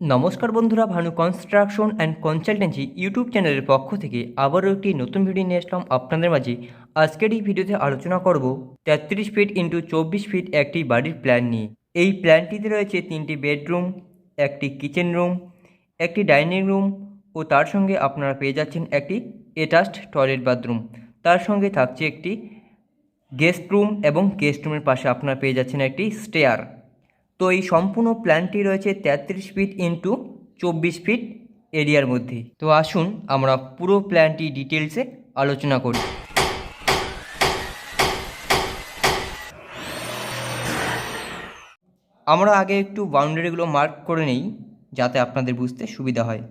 নমস্কার বন্ধুরা, Bhanu construction and consultancy YouTube চ্যানেলের পক্ষ থেকে আবারও একটি নতুন ভিডিও নিয়ে আসলাম আপনাদের মাঝে। আজকের এই ভিডিওতে আলোচনা করব তেত্রিশ ফিট ইন্টু চব্বিশ ফিট একটি বাড়ির প্ল্যান নিয়ে। এই প্ল্যানটিতে রয়েছে তিনটি বেডরুম একটি কিচেন রুম একটি ডাইনিং রুম ও তার সঙ্গে আপনারা পেয়ে যাচ্ছেন একটি এটাস্ট টয়লেট বাথরুম তার সঙ্গে থাকছে একটি গেস্ট রুম এবং গেস্ট রুমের পাশে আপনারা পেয়ে যাচ্ছেন একটি স্টেয়ার তো এই সম্পূর্ণ প্ল্যানটি রয়েছে তেত্রিশ ফিট ইন্টু চব্বিশ ফিট এরিয়ার মধ্যে। তো আসুন আমরা পুরো প্ল্যানটি ডিটেলসে আলোচনা করি। আমরা আগে একটু বাউন্ডারিগুলো মার্ক করে নেই, যাতে আপনাদের বুঝতে সুবিধা হয়।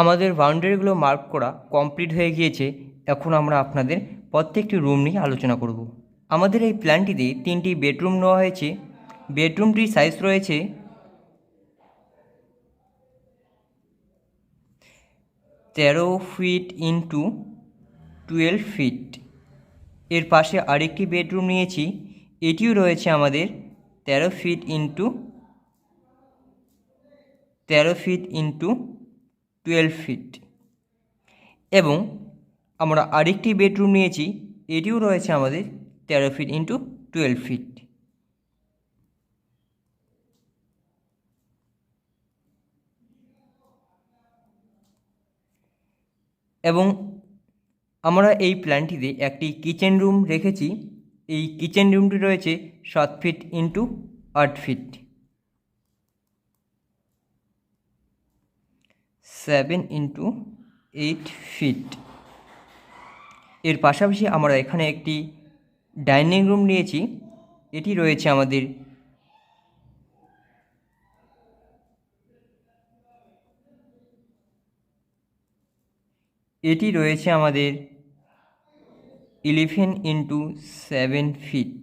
আমাদের বাউন্ডারিগুলো মার্ক করা কমপ্লিট হয়ে গিয়েছে। এখন আমরা আপনাদের প্রত্যেকটি রুম নিয়ে আলোচনা করব। আমাদের এই প্ল্যানটিতে তিনটি বেডরুম নেওয়া হয়েছে। বেডরুমটির সাইজ রয়েছে তেরো ফিট ইন্টু টুয়েলভ ফিট এর পাশে আরেকটি বেডরুম নিয়েছি। এটিও রয়েছে আমাদের তেরো ফিট ইন্টু তেরো ফিট ইন্টু টুয়েলভ ফিট এবং আমরা আরেকটি বেডরুম নিয়েছি, এটিও রয়েছে আমাদের তেরো ফিট ইন্টু টুয়েলভ ফিট এবং আমরা এই প্ল্যানটিতে একটি কিচেন রুম রেখেছি। এই কিচেন রুমটি রয়েছে সাত ফিট ইন্টু আট feet seven into eight feet এর পাশাপাশি আমরা এখানে একটি ডাইনিং রুম নিয়েছি। এটি রয়েছে আমাদের এটি রয়েছে আমাদের eleven into seven feet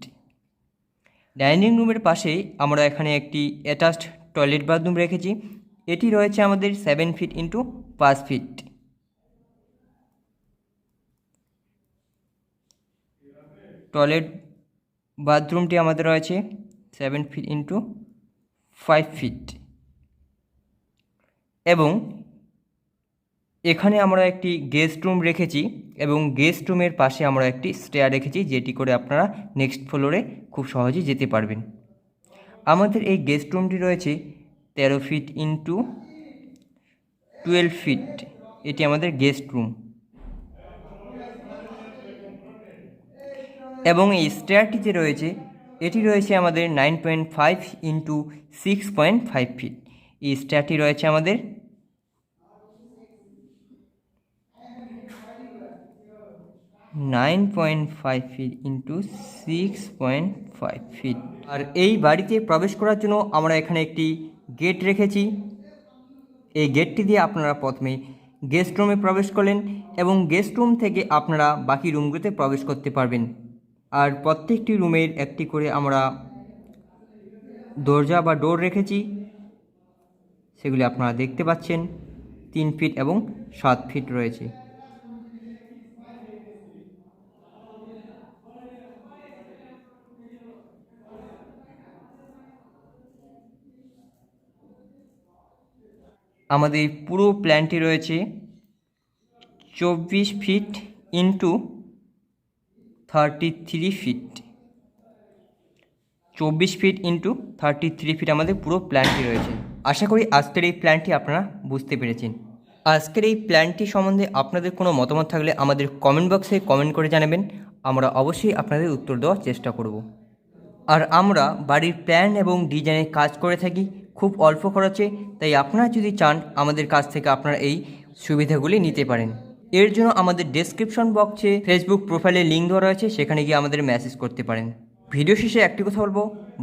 dining রুমের পাশেই আমরা এখানে একটি অ্যাটাচড টয়লেট বাথরুম রেখেছি। এটি রয়েছে আমাদের সেভেন ফিট ইন্টু পাঁচ ফিট টয়লেট বাথরুমটি আমাদের রয়েছে seven feet into five feet এবং এখানে আমরা একটি গেস্ট রুম রেখেছি এবং গেস্ট রুমের পাশে আমরা একটি স্টেয়ার রেখেছি যেটি করে আপনারা নেক্সট ফ্লোরে খুব সহজেই যেতে পারবেন। আমাদের এই গেস্ট রুমটি রয়েছে তেরো ফিট ইন্টু টুয়েলভ ফিট এটি আমাদের গেস্ট রুম এবং এই স্টেয়ারটি যে রয়েছে, এটি রয়েছে আমাদের nine point five into six point five feet এই স্টেয়ারটি রয়েছে আমাদের nine point five feet into six point five feet আর এই বাড়িতে প্রবেশ করার জন্য আমরা এখানে একটি গেট রেখেছি। এই গেটটি দিয়ে আপনারা প্রথমে গেস্ট রুমে প্রবেশ করলেন এবং গেস্ট রুম থেকে আপনারা বাকি রুমগুলোতে প্রবেশ করতে পারবেন। আর প্রত্যেকটি রুমের একটি করে আমরা দরজা বা ডোর রেখেছি। সেগুলি আপনারা দেখতে পাচ্ছেন, তিন ফিট এবং সাত ফিট রয়েছে। আমাদের পুরো প্ল্যানটি রয়েছে চব্বিশ feet into thirty three feet চব্বিশ feet into thirty three feet আমাদের পুরো প্ল্যানটি রয়েছে। আশা করি আজকের এই প্ল্যানটি আপনারা বুঝতে পেরেছেন। আজকের এই প্ল্যানটি সম্বন্ধে আপনাদের কোনো মতামত থাকলে আমাদের কমেন্ট বক্সে কমেন্ট করে জানাবেন। আমরা অবশ্যই আপনাদের উত্তর দেওয়ার চেষ্টা করব। আর আমরা বাড়ির প্ল্যান এবং ডিজাইনের কাজ করে থাকি খুব অল্প খরচে, তাই আপনারা যদি চান আমাদের কাছ থেকে আপনারা এই সুবিধাগুলি নিতে পারেন। এর জন্য আমাদের ডেসক্রিপশন বক্সে ফেসবুক প্রোফাইলে লিঙ্ক দেওয়া রয়েছে, সেখানে গিয়ে আমাদের মেসেজ করতে পারেন। ভিডিও শেষে একটি কথা বলব,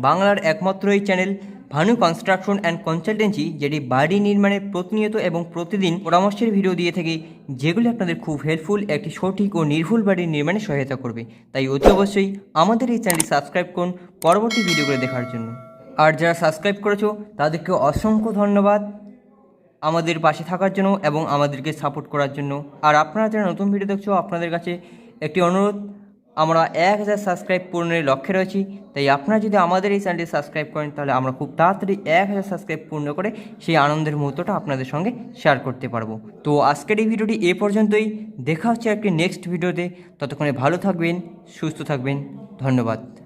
বাংলার একমাত্র এই channel Bhanu construction and consultancy যেটি বাড়ি নির্মাণের প্রতিনিয়ত এবং প্রতিদিন পরামর্শের ভিডিও দিয়ে থাকে, যেগুলি আপনাদের খুব হেল্পফুল একটি সঠিক ও নির্ভুল বাড়ি নির্মাণে সহায়তা করবে। তাই অতি অবশ্যই আমাদের এই চ্যানেলটি সাবস্ক্রাইব করুন, পরবর্তী ভিডিওগুলো দেখার জন্য। আর যারা সাবস্ক্রাইব করেছ, তাদেরকে অসংখ্য ধন্যবাদ আমাদের পাশে থাকার জন্য এবং আমাদেরকে সাপোর্ট করার জন্য। আর আপনারা যারা নতুন ভিডিও দেখছ, আপনাদের কাছে একটি অনুরোধ, আমরা এক হাজার সাবস্ক্রাইব পূর্ণের লক্ষ্যে রয়েছি। তাই আপনারা যদি আমাদের এই চ্যানেলটি সাবস্ক্রাইব করেন, তাহলে আমরা খুব তাড়াতাড়ি এক হাজার সাবস্ক্রাইব পূর্ণ করে সেই আনন্দের মুহূর্তটা আপনাদের সঙ্গে শেয়ার করতে পারব। তো আজকের এই ভিডিওটি এ পর্যন্তই। দেখা হচ্ছে একটি নেক্সট ভিডিওতে ততক্ষণে ভালো থাকবেন, সুস্থ থাকবেন। ধন্যবাদ।